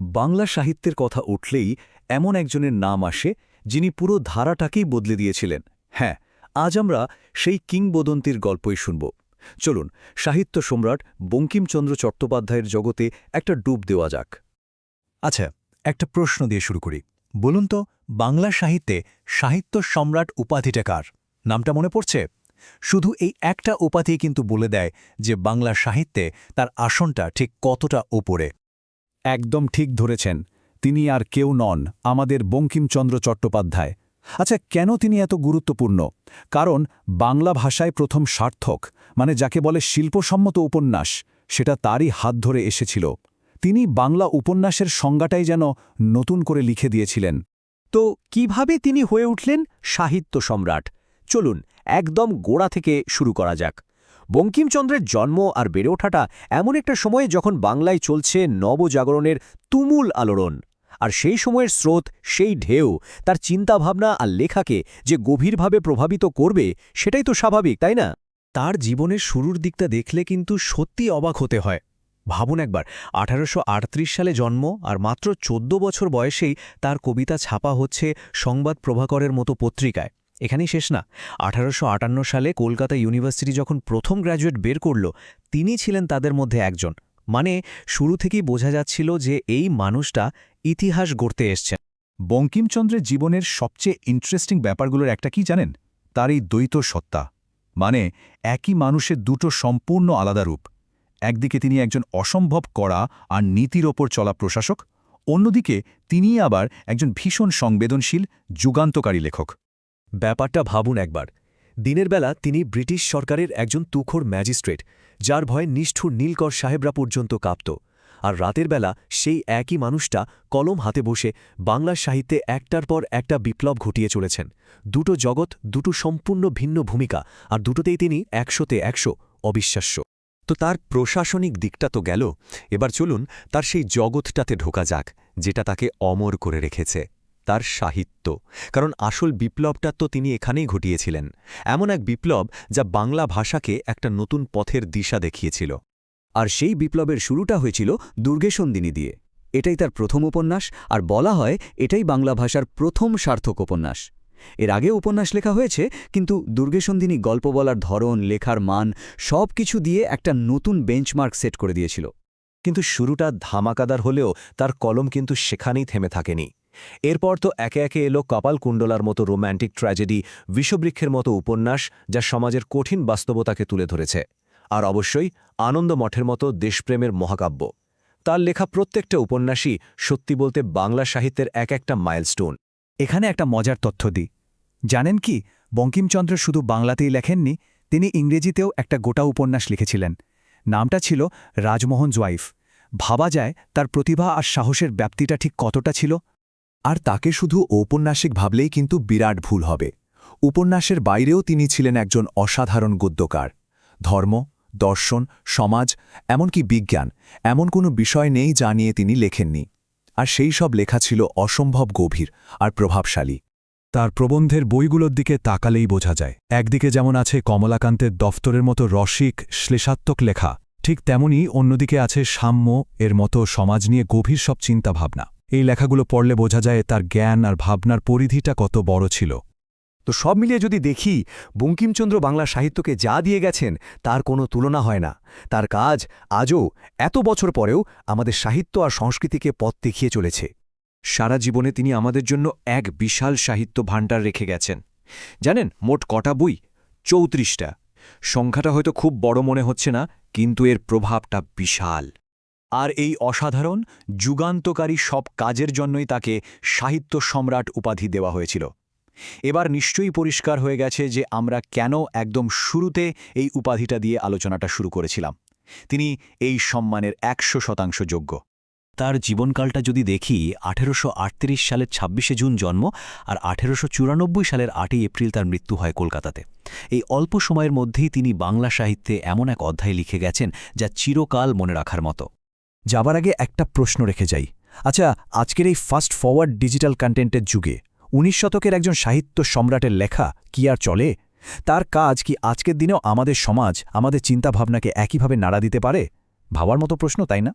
বাংলা সাহিত্যের কথা উঠলেই এমন একজনের নাম আসে যিনি পুরো ধারাটাকেই বদলে দিয়েছিলেন। হ্যাঁ আজ আমরা সেই কিংবদন্তির গল্পই শুনব। চলুন, সাহিত্য সম্রাট বঙ্কিমচন্দ্র চট্টোপাধ্যায়ের জগতে একটা ডুব দেওয়া যাক। আচ্ছা একটা প্রশ্ন দিয়ে শুরু করি। বলুন তো, বাংলা সাহিত্যে সাহিত্য সম্রাট উপাধিটা কার? নামটা মনে পড়ছে? শুধু এই একটা উপাধি কিন্তু বলে দেয় যে বাংলা সাহিত্যে তার আসনটা ঠিক কতটা ওপরে। একদম ঠিক ধরেছেন, তিনি আর কেউ নন আমাদের বঙ্কিমচন্দ্র চট্টোপাধ্যায়। আচ্ছা কেন তিনি এত গুরুত্বপূর্ণ? কারণ বাংলা ভাষায় প্রথম সার্থক মানে যাকে বলে শিল্পসম্মত উপন্যাস, সেটা তারই হাত ধরে এসেছিল। তিনি বাংলা উপন্যাসের সংজ্ঞাটাই যেন নতুন করে লিখে দিয়েছিলেন। তো কীভাবে তিনি হয়ে উঠলেন সাহিত্য সম্রাট? চলুন একদম গোড়া থেকে শুরু করা যাক। বঙ্কিমচন্দ্রের জন্ম আর বেড়ে ওঠাটা এমন একটা সময়ে যখন বাংলায় চলছে নবজাগরণের তুমুল আলোড়ন। আর সেই সময়ের স্রোত, সেই ঢেউ, তার চিন্তাভাবনা আর লেখাকে যে গভীরভাবে প্রভাবিত করবে, সেটাই তো স্বাভাবিক, তাই না? তার জীবনের শুরুর দিকটা দেখলে কিন্তু সত্যি অবাক হতে হয়। ভাবুন একবার, আঠারোশো আটত্রিশ সালে জন্ম আর মাত্র চোদ্দ বছর বয়সেই তার কবিতা ছাপা হচ্ছে সংবাদ প্রভাকরের মতো পত্রিকায়। এখানেই শেষ না। আঠারোশো আটান্ন সালে কলকাতা ইউনিভার্সিটি যখন প্রথম গ্র্যাজুয়েট বের করল তিনি ছিলেন তাদের মধ্যে একজন। মানে শুরু থেকেই বোঝা যাচ্ছিল যে এই মানুষটা ইতিহাস গড়তে এসছেন। বঙ্কিমচন্দ্রের জীবনের সবচেয়ে ইন্টারেস্টিং ব্যাপারগুলোর একটা কি জানেন? তার এই দ্বৈত সত্তা। মানে একই মানুষের দুটো সম্পূর্ণ আলাদা রূপ। একদিকে তিনি একজন অসম্ভব কড়া আর নীতির ওপর চলা প্রশাসক, অন্যদিকে তিনিই আবার একজন ভীষণ সংবেদনশীল, যুগান্তকারী লেখক। ব্যাপারটা ভাবুন একবার। দিনের বেলা তিনি ব্রিটিশ সরকারের একজন তুখোর ম্যাজিস্ট্রেট, যার ভয়ে নিষ্ঠুর নীলকর সাহেবরা পর্যন্ত কাঁপত। আর রাতের বেলা সেই একই মানুষটা কলম হাতে বসে বাংলা সাহিত্যে একটার পর একটা বিপ্লব ঘটিয়ে চলেছেন। দুটো জগৎ, দুটো সম্পূর্ণ ভিন্ন ভূমিকা, আর দুটোতেই তিনি একশোতে একশো অবিশ্বাস্য। তো তার প্রশাসনিক দিকটা তো গেল। এবার চলুন তার সেই জগৎটাতে ঢোকা যাক, যেটা তাকে অমর করে রেখেছে। তার সাহিত্য। কারণ আসল বিপ্লবটা তো তিনি এখানেই ঘটিয়েছিলেন। এমন এক বিপ্লব যা বাংলা ভাষাকে একটা নতুন পথের দিশা দেখিয়েছিল। আর সেই বিপ্লবের শুরুটা হয়েছিল দুর্গেশন্দিনী দিয়ে। এটাই তার প্রথম উপন্যাস, আর বলা হয় এটাই বাংলা ভাষার প্রথম সার্থক উপন্যাস। এর আগে উপন্যাস লেখা হয়েছে, কিন্তু দুর্গেশন্দিনী গল্প বলার ধরন, লেখার মান সব কিছু দিয়ে একটা নতুন বেঞ্চমার্ক সেট করে দিয়েছিল। কিন্তু শুরুটা ধামাকাদার হলেও তার কলম কিন্তু সেখানেই থেমে থাকেনি। এরপর তো একে একে এলো কপালকুণ্ডলার মতো রোম্যান্টিক ট্র্যাজেডি বিষবৃক্ষের মতো উপন্যাস যা সমাজের কঠিন বাস্তবতাকে তুলে ধরেছে। আর অবশ্যই আনন্দ মঠের মতো দেশপ্রেমের মহাকাব্য। তার লেখা প্রত্যেকটা উপন্যাসই সত্যি বলতে বাংলা সাহিত্যের এক একটা মাইলস্টোন। এখানে একটা মজার তথ্য দিই। জানেন কি, বঙ্কিমচন্দ্র শুধু বাংলাতেই লেখেননি, তিনি ইংরেজিতেও একটা গোটা উপন্যাস লিখেছিলেন। নামটা ছিল রাজমোহন জোয়াইফ। ভাবা যায় তার প্রতিভা আর সাহসের ব্যাপ্তিটা ঠিক কতটা ছিল? আর তাকে শুধু ঔপন্যাসিক ভাবলেই কিন্তু বিরাট ভুল হবে। উপন্যাসের বাইরেও তিনি ছিলেন একজন অসাধারণ গদ্যকার। ধর্ম, দর্শন, সমাজ, এমনকি বিজ্ঞান, এমন কোনো বিষয় নেই যা নিয়ে তিনি লেখেননি। আর সেই সব লেখা ছিল অসম্ভব গভীর আর প্রভাবশালী। তার প্রবন্ধের বইগুলোর দিকে তাকালেই বোঝা যায়। একদিকে যেমন আছে কমলাকান্তের দফতরের মতো রসিক, শ্লেষাত্মক লেখা, ঠিক তেমনি অন্যদিকে আছে সাম্য, এর মতো সমাজ নিয়ে গভীর সব চিন্তাভাবনা। এই লেখাগুলো পড়লে বোঝা যায় তার জ্ঞান আর ভাবনার পরিধিটা কত বড় ছিল। তো সব মিলিয়ে যদি দেখি, বঙ্কিমচন্দ্র বাংলা সাহিত্যকে যা দিয়ে গেছেন, তার কোনো তুলনা হয় না। তার কাজ আজও এত বছর পরেও আমাদের সাহিত্য আর সংস্কৃতিকে পথ দেখিয়ে চলেছে। সারা জীবনে তিনি আমাদের জন্য এক বিশাল সাহিত্য ভাণ্ডার রেখে গেছেন। জানেন, মোট কটা বই? চৌত্রিশটা। সংখ্যাটা হয়তো খুব বড় মনে হচ্ছে না, কিন্তু এর প্রভাবটা বিশাল। আর এই অসাধারণ, যুগান্তকারী সব কাজের জন্যই তাকে সাহিত্য সম্রাট উপাধি দেওয়া হয়েছিল। এবার নিশ্চয়ই পরিষ্কার হয়ে গেছে যে আমরা কেন একদম শুরুতে এই উপাধিটা দিয়ে আলোচনাটা শুরু করেছিলাম। তিনি এই সম্মানের একশো শতাংশ যোগ্য। তার জীবনকালটা যদি দেখি, আঠেরোশো আটত্রিশ সালের ২৬শে জুন জন্ম আর আঠেরোশো চুরানব্বই সালের আটই এপ্রিল তার মৃত্যু হয় কলকাতাতে। এই অল্প সময়ের মধ্যেই তিনি বাংলা সাহিত্যে এমন এক অধ্যায় লিখে গেছেন যা চিরকাল মনে রাখার মতো। যাবার আগে একটা প্রশ্ন রেখে যাই। আচ্ছা আজকের এই ফাস্ট ফরওয়ার্ড ডিজিটাল কন্টেন্টের যুগে উনিশ শতকের একজন সাহিত্য সম্রাটের লেখা কি আর চলে? তার কাজ কি আজকের দিনেও আমাদের সমাজ, আমাদের চিন্তাভাবনাকে একইভাবে নাড়া দিতে পারে? ভাবার মতো প্রশ্ন, তাই না?